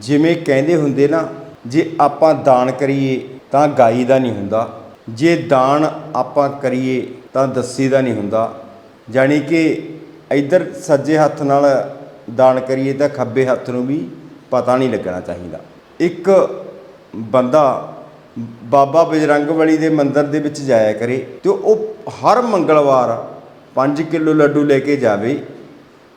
ਜਿਵੇਂ ਕਹਿੰਦੇ ਹੁੰਦੇ ਨਾ, ਜੇ ਆਪਾਂ ਦਾਨ ਕਰੀਏ ਤਾਂ ਗਾਈ ਦਾ ਨਹੀਂ ਹੁੰਦਾ। ਜੇ ਦਾਨ ਆਪਾਂ ਕਰੀਏ ਤਾਂ ਦੱਸੀ ਦਾ ਨਹੀਂ ਹੁੰਦਾ। ਜਾਣੀ ਕਿ ਇੱਧਰ ਸੱਜੇ ਹੱਥ ਨਾਲ ਦਾਨ ਕਰੀਏ ਤਾਂ ਖੱਬੇ ਹੱਥ ਨੂੰ ਵੀ ਪਤਾ ਨਹੀਂ ਲੱਗਣਾ ਚਾਹੀਦਾ। ਇੱਕ ਬੰਦਾ ਬਾਬਾ ਬਜਰੰਗ ਬਜਰੰਗਬਲੀ ਦੇ ਮੰਦਿਰ ਦੇ ਵਿੱਚ ਜਾਇਆ ਕਰੇ ਤੇ ਉਹ ਹਰ ਮੰਗਲਵਾਰ 5 ਕਿਲੋ ਲੱਡੂ ਲੈ ਕੇ ਜਾਵੇ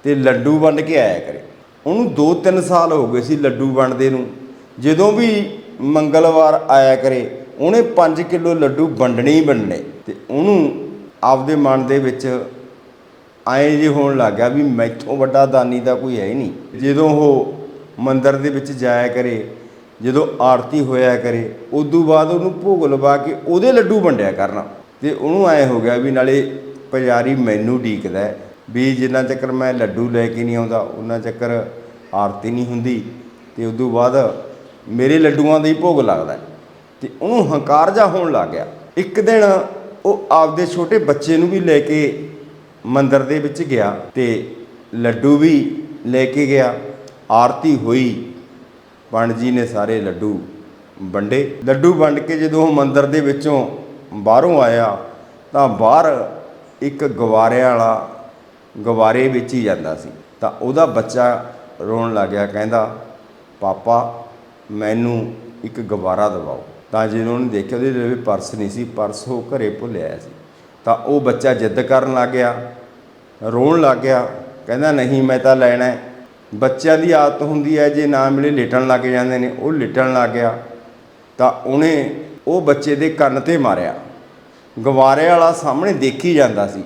ਤੇ ਲੱਡੂ ਵੰਡ ਕੇ ਆਇਆ ਕਰੇ। ਉਹਨੂੰ 2-3 ਸਾਲ ਹੋ ਗਏ ਸੀ ਲੱਡੂ ਵੰਡਦੇ ਨੂੰ। ਜਦੋਂ ਵੀ ਮੰਗਲਵਾਰ ਆਇਆ ਕਰੇ, ਉਹਨੇ 5 ਕਿਲੋ ਲੱਡੂ ਵੰਡਣੇ ਹੀ ਵੰਡਣੇ। ਤੇ ਉਹਨੂੰ ਆਪਦੇ ਮਨ ਦੇ ਵਿੱਚ ਐਂ ਜੇ ਹੋਣ ਲੱਗ ਗਿਆ ਵੀ ਮੈਥੋਂ ਵੱਡਾ ਦਾਨੀ ਦਾ ਕੋਈ ਹੈ ਹੀ ਨਹੀਂ। ਜਦੋਂ ਉਹ ਮੰਦਰ ਦੇ ਵਿੱਚ ਜਾਇਆ ਕਰੇ, ਜਦੋਂ ਆਰਤੀ ਹੋਇਆ ਕਰੇ, ਉਦੋਂ ਬਾਅਦ ਉਹਨੂੰ ਭੋਗ ਲਵਾ ਕੇ ਉਹਦੇ ਲੱਡੂ ਵੰਡਿਆ ਕਰਨਾ। ਤੇ ਉਹਨੂੰ ਐ ਹੋ ਗਿਆ ਵੀ ਨਾਲੇ ਪੁਜਾਰੀ ਮੈਨੂੰ ਢੀਕਦਾ ਵੀ ਜਿੰਨਾ ਚੱਕਰ ਮੈਂ ਲੱਡੂ ਲੈ ਕੇ ਨਹੀਂ ਆਉਂਦਾ, ਉਹਨਾਂ ਚੱਕਰ ਆਰਤੀ ਨਹੀਂ ਹੁੰਦੀ। ਤੇ ਤੋਂ ਬਾਅਦ ਮੇਰੇ ਲੱਡੂਆਂ ਦਾ ਹੀ ਭੋਗ ਲੱਗਦਾ ਹੈ। ਤੇ ਉਹਨੂੰ ਹੰਕਾਰ ਜਾ ਹੋਣ ਲੱਗ ਗਿਆ। ਇੱਕ ਦਿਨ ਉਹ ਆਪਦੇ ਛੋਟੇ ਬੱਚੇ ਨੂੰ ਵੀ ਲੈ ਕੇ ਮੰਦਿਰ ਦੇ ਵਿੱਚ ਗਿਆ ਤੇ ਲੱਡੂ ਵੀ ਲੈ ਕੇ ਗਿਆ। ਆਰਤੀ ਹੋਈ। ਪੰਡਤ ਜੀ ਨੇ ਸਾਰੇ ਲੱਡੂ ਵੰਡੇ। ਲੱਡੂ ਵੰਡ ਕੇ ਜਦੋਂ ਉਹ ਮੰਦਿਰ ਦੇ ਵਿੱਚੋਂ ਬਾਹਰੋਂ ਆਇਆ, ਤਾਂ ਬਾਹਰ ਇੱਕ ਗਵਾਰਿਆਂ ਵਾਲਾ ਗਵਾਰੇ ਵਿੱਚ ਹੀ ਜਾਂਦਾ ਸੀ। ਤਾਂ ਉਹਦਾ ਬੱਚਾ ਰੋਣ ਲੱਗ ਗਿਆ ਕਹਿੰਦਾ, ਪਾਪਾ, ਮੈਨੂੰ ਇੱਕ ਗਵਾਰਾ ਦਿਵਾਓ। ਤਾਂ ਜਦੋਂ ਉਹਨੇ ਦੇਖਿਆ, ਉਹਦੇ ਲਈ ਪਰਸ ਨਹੀਂ ਸੀ, ਪਰਸ ਉਹ ਘਰੇ ਭੁੱਲਿਆ ਸੀ। ਤਾਂ ਉਹ ਬੱਚਾ ਜਿੱਦ ਕਰਨ ਲੱਗ ਗਿਆ, ਰੋਣ ਲੱਗ ਗਿਆ, ਕਹਿੰਦਾ, ਨਹੀਂ, ਮੈਂ ਤਾਂ ਲੈਣਾ ਹੈ। ਬੱਚਿਆਂ ਦੀ ਆਦਤ ਹੁੰਦੀ ਹੈ, ਜੇ ਨਾ ਮਿਲੇ, ਲਿਟਣ ਲੱਗ ਜਾਂਦੇ ਨੇ। ਉਹ ਲਿਟਣ ਲੱਗ ਗਿਆ। ਤਾਂ ਉਹਨੇ ਉਹ ਬੱਚੇ ਦੇ ਕੰਨ ਤੇ ਮਾਰਿਆ। ਗਵਾਰੇ ਵਾਲਾ ਸਾਹਮਣੇ ਦੇਖੀ ਜਾਂਦਾ ਸੀ।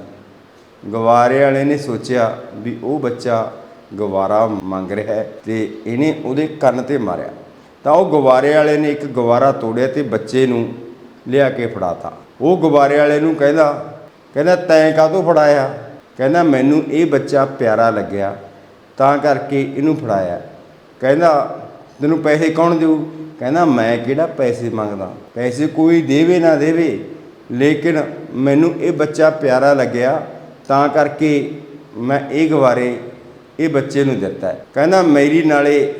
ਗਵਾਰੇ ਵਾਲੇ ਨੇ ਸੋਚਿਆ ਵੀ ਉਹ ਬੱਚਾ ਗਵਾਰਾ ਮੰਗ ਰਿਹਾ ਹੈ ਤੇ ਇਹਨੇ ਉਹਦੇ ਕੰਨ ਤੇ ਮਾਰਿਆ। ਤਾਂ ਉਹ ਗਵਾਰੇ ਵਾਲੇ ਨੇ ਇੱਕ ਗਵਾਰਾ ਤੋੜਿਆ ਤੇ ਬੱਚੇ ਨੂੰ ਲਿਆ ਕੇ ਫੜਾਤਾ। ਉਹ ਗਵਾਰੇ ਵਾਲੇ ਨੂੰ ਕਹਿੰਦਾ ਕਹਿੰਦਾ, ਤੈਂ ਕਾਹਤੋਂ ਫੜਾਇਆ? ਕਹਿੰਦਾ, ਮੈਨੂੰ ਇਹ ਬੱਚਾ ਪਿਆਰਾ ਲੱਗਿਆ, ਤਾਂ ਕਰਕੇ ਇਹਨੂੰ ਫੜਾਇਆ। ਕਹਿੰਦਾ, ਤੈਨੂੰ ਪੈਸੇ ਕੌਣ ਦੇਊ? ਕਹਿੰਦਾ, ਮੈਂ ਕਿਹੜਾ ਪੈਸੇ ਮੰਗਦਾ? ਪੈਸੇ ਕੋਈ ਦੇਵੇ ਨਾ ਦੇਵੇ, ਲੇਕਿਨ ਮੈਨੂੰ ਇਹ ਬੱਚਾ ਪਿਆਰਾ ਲੱਗਿਆ ਤਾਂ ਕਰਕੇ ਮੈਂ ਇਹ ਗਵਾਰੇ ਇਹ ਬੱਚੇ ਨੂੰ ਦਿੱਤਾ ਕਹਿੰਦਾ, ਮੇਰੀ ਨਾਲੇ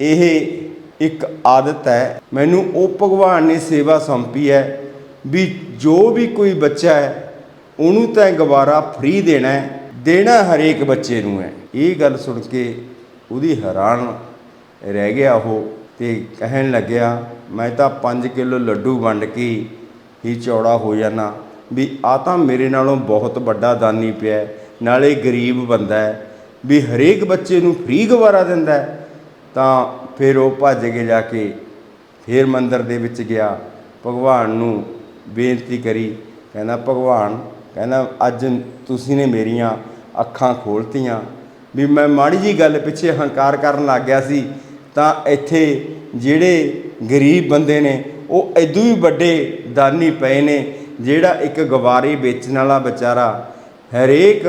ਇਹ ਇੱਕ ਆਦਤ ਹੈ। ਮੈਨੂੰ ਉਹ ਭਗਵਾਨ ਨੇ ਸੇਵਾ ਸੌਂਪੀ ਹੈ ਵੀ ਜੋ ਵੀ ਕੋਈ ਬੱਚਾ ਹੈ, ਉਹਨੂੰ ਤਾਂ ਗਵਾਰਾ ਫ੍ਰੀ ਦੇਣਾ ਹੈ, ਦੇਣਾ ਹਰੇਕ ਬੱਚੇ ਨੂੰ ਹੈ। ਇਹ ਗੱਲ ਸੁਣ ਕੇ ਉਹਦੀ ਹੈਰਾਨ ਰਹਿ ਗਿਆ ਉਹ ਤੇ ਕਹਿਣ ਲੱਗਿਆ, ਮੈਂ ਤਾਂ 5 ਕਿਲੋ ਲੱਡੂ ਵੰਡ ਕੇ ਹੀ ਚੌੜਾ ਹੋ ਜਾਣਾ ਵੀ ਆ ਤਾਂ ਮੇਰੇ ਨਾਲੋਂ ਬਹੁਤ ਵੱਡਾ ਦਾਨੀ ਪਿਆ ਨਾਲੇ ਗਰੀਬ ਬੰਦਾ ਹੈ। ਵੀ ਹਰੇਕ ਬੱਚੇ ਨੂੰ ਫ੍ਰੀ ਗਵਾਰਾ ਦਿੰਦਾ ਤਾਂ ਫਿਰ ਉਹ ਭੱਜ ਕੇ ਜਾ ਕੇ ਫਿਰ ਮੰਦਰ ਦੇ ਵਿੱਚ ਗਿਆ। ਭਗਵਾਨ ਨੂੰ ਬੇਨਤੀ ਕਰੀ, ਕਹਿੰਦਾ, ਭਗਵਾਨ, ਕਹਿੰਦਾ, ਅੱਜ ਤੁਸੀਂ ਨੇ ਮੇਰੀਆਂ ਅੱਖਾਂ ਖੋਲਤੀਆਂ। ਵੀ ਮੈਂ ਮਾੜੀ ਜੀ ਗੱਲ ਪਿੱਛੇ ਹੰਕਾਰ ਕਰਨ ਲੱਗ ਗਿਆ ਸੀ, ਤਾਂ ਇੱਥੇ ਜਿਹੜੇ ਗਰੀਬ ਬੰਦੇ ਨੇ, ਉਹ ਐਦੂ ਵੀ ਵੱਡੇ ਦਾਨੀ ਪਏ ਨੇ ਜਿਹੜਾ ਇੱਕ ਗਵਾਰੀ ਵੇਚਣ ਵਾਲਾ ਵਿਚਾਰਾ ਹਰੇਕ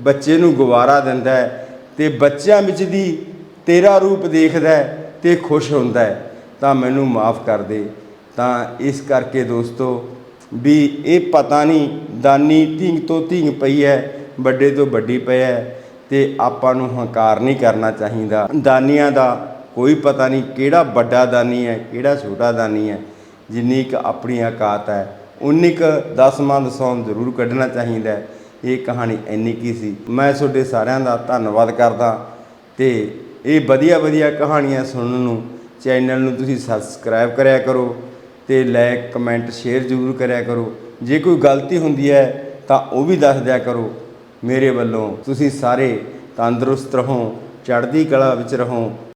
ਬੱਚੇ ਨੂੰ ਗਵਾਰਾ ਦਿੰਦਾ ਹੈ ਤੇ ਬੱਚਿਆਂ ਵਿੱਚ ਦੀ ਤੇਰਾ ਰੂਪ ਦੇਖਦਾ ਹੈ ਤੇ ਖੁਸ਼ ਹੁੰਦਾ ਹੈ, ਤਾਂ ਮੈਨੂੰ ਮਾਫ ਕਰ ਦੇ। ਤਾਂ ਇਸ ਕਰਕੇ ਦੋਸਤੋ ਵੀ ਇਹ ਪਤਾ ਨਹੀਂ ਦਾਨੀ ਧੀਂਗ ਤੋਂ ਧੀਂਗ ਪਈ ਹੈ, ਵੱਡੇ ਤੋਂ ਵੱਡੀ ਪਈ ਹੈ ਤੇ ਆਪਾਂ ਨੂੰ ਹੰਕਾਰ ਨਹੀਂ ਕਰਨਾ ਚਾਹੀਦਾ। ਦਾਨੀਆਂ ਦਾ ਕੋਈ ਪਤਾ ਨਹੀਂ ਕਿਹੜਾ ਵੱਡਾ ਦਾਨੀ ਹੈ, ਕਿਹੜਾ ਛੋਟਾ ਦਾਨੀ ਹੈ, ਜਿੰਨੀ ਕੁ ਆਪਣੀ ਔਕਾਤ ਹੈ। ਉਨੀ ਕੁ ਦਸਵਾਂ ਦਸੌਂ ਜ਼ਰੂਰ ਕੱਢਣਾ ਚਾਹੀਦਾ ਹੈ। ਇਹ ਕਹਾਣੀ ਇੰਨੀ ਕੀ ਸੀ। ਮੈਂ ਤੁਹਾਡੇ ਸਾਰਿਆਂ ਦਾ ਧੰਨਵਾਦ ਕਰਦਾ ਤੇ ਇਹ ਵਧੀਆ ਵਧੀਆ ਕਹਾਣੀਆਂ ਸੁਣਨ ਨੂੰ, ਚੈਨਲ ਨੂੰ ਤੁਸੀਂ ਸਬਸਕ੍ਰਾਈਬ ਕਰਿਆ ਕਰੋ ਤੇ ਲਾਈਕ, ਕਮੈਂਟ, ਸ਼ੇਅਰ ਜ਼ਰੂਰ ਕਰਿਆ ਕਰੋ। ਜੇ ਕੋਈ ਗਲਤੀ ਹੁੰਦੀ ਹੈ ਤਾਂ ਉਹ ਵੀ ਦੱਸ ਦਿਆ ਕਰੋ। ਮੇਰੇ ਵੱਲੋਂ ਤੁਸੀਂ ਸਾਰੇ ਤੰਦਰੁਸਤ ਰਹੋ, ਚੜ੍ਹਦੀ ਕਲਾ ਵਿੱਚ ਰਹੋ।